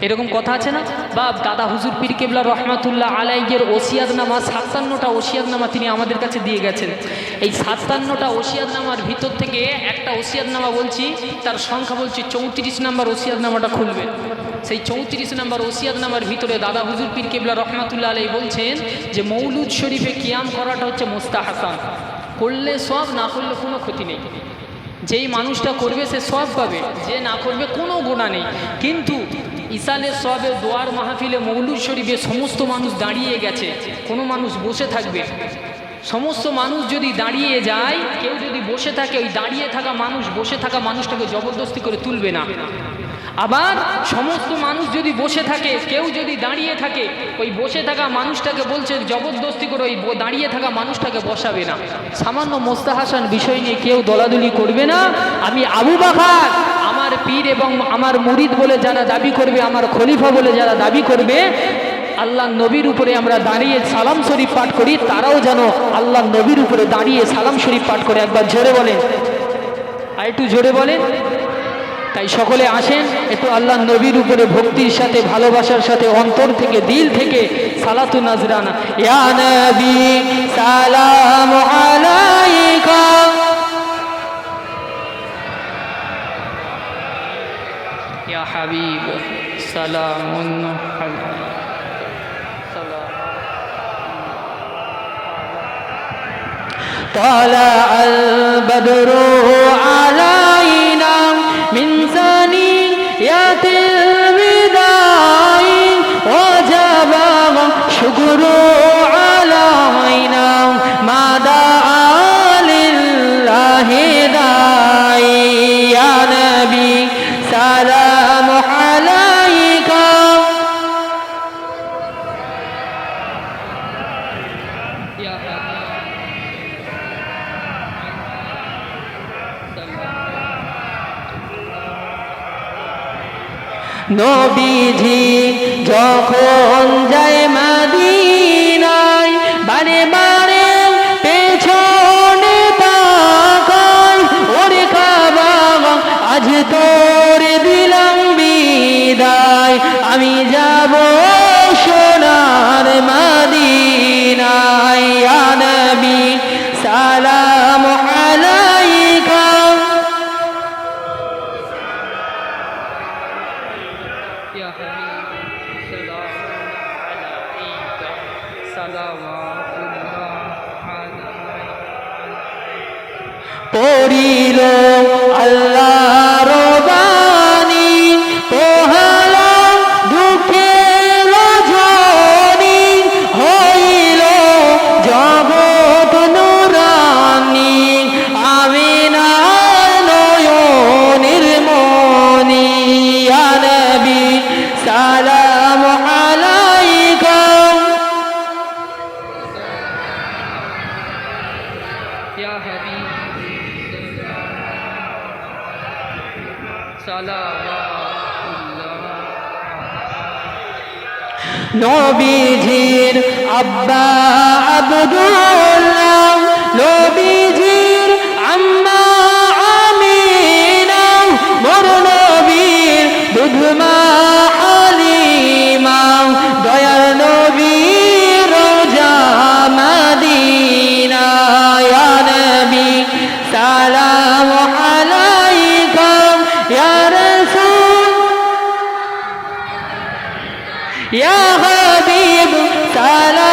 এরকম কথা আছে না? বা দাদা হুজুর পীর কেবলা রহমাতুল্লাহ আলাইয়ের ওসিয়াদনামা সাতান্নটা ওসিয়াদনামা তিনি আমাদের কাছে দিয়ে গেছেন। এই সাতান্নটা ওসিয়াদনামার ভিতর থেকে একটা ওসিয়াদনামা বলছি, তার সংখ্যা বলছি চৌত্রিশ নাম্বার ওসিয়াদনামাটা খুলবে। সেই চৌত্রিশ নাম্বার ওসিয়াদনামার ভিতরে দাদা হুজুর পীর কেবলা রহমাতুল্লাহ আলাই বলছেন যে, মৌলুদ শরীফে কিয়াম করাটা হচ্ছে মোস্তাহাসান। করলে সব, না করলে কোনো ক্ষতি নেই। যেই মানুষটা করবে সে সব পাবে, যে না করবে কোনো গোনা নেই। কিন্তু ইসালের সবে দোয়ার মাহফিলে মৌলুদ শরীফে সমস্ত মানুষ দাঁড়িয়ে গেছে। কোনো মানুষ বসে থাকবে। সমস্ত মানুষ যদি দাঁড়িয়ে যায়, কেউ যদি বসে থাকে, ওই দাঁড়িয়ে থাকা মানুষ, বসে থাকা মানুষটাকে জবরদস্তি করে তুলবে না। আবার সমস্ত মানুষ যদি বসে থাকে, কেউ যদি দাঁড়িয়ে থাকে, ওই বসে থাকা মানুষটাকে বলছে জবরদস্তি করে ওই দাঁড়িয়ে থাকা মানুষটাকে বসাবে না। সামান্য মোস্তাহাসান বিষয় নিয়ে কেউ দলাদলি করবে না। আমি আবু আমার পীর এবং আমার মুরিদ বলে যারা দাবি করবে, আমার খলিফা বলে যারা দাবি করবে, আল্লাহ নবীর উপরে আমরা দাঁড়িয়ে সালাম শরীফ পাঠ করি, তারাও যেন আল্লাহ নবীর উপরে দাঁড়িয়ে সালাম শরীফ পাঠ করে একবার জোরে বলেন। আর একটু জোরে বলেন। তাই সকলে আসেন, একটু আল্লাহ নবীর উপরে ভক্তির সাথে, ভালোবাসার সাথে, অন্তর থেকে, দিল থেকে সালাতু নাজরানা। ইয়া নবী, সালাম আলাইকা। يا حبيب. سلام. عليك طلع البدر علينا من ثنيات البدايه وجبها شكره سلام عليك يا حبيب নবীজি যখন যায় মাদিনায় আমি যাব সোনার মদিনায় নবী সালাম আলাইকা। ইয়া হাবিব পড়িল আল্লাহ নবীজির আব্বা আব্দুল্লাহ নবীজির আম্মা আমিনা মোর নবীর দুধমা ইয়া হাবিব সালাম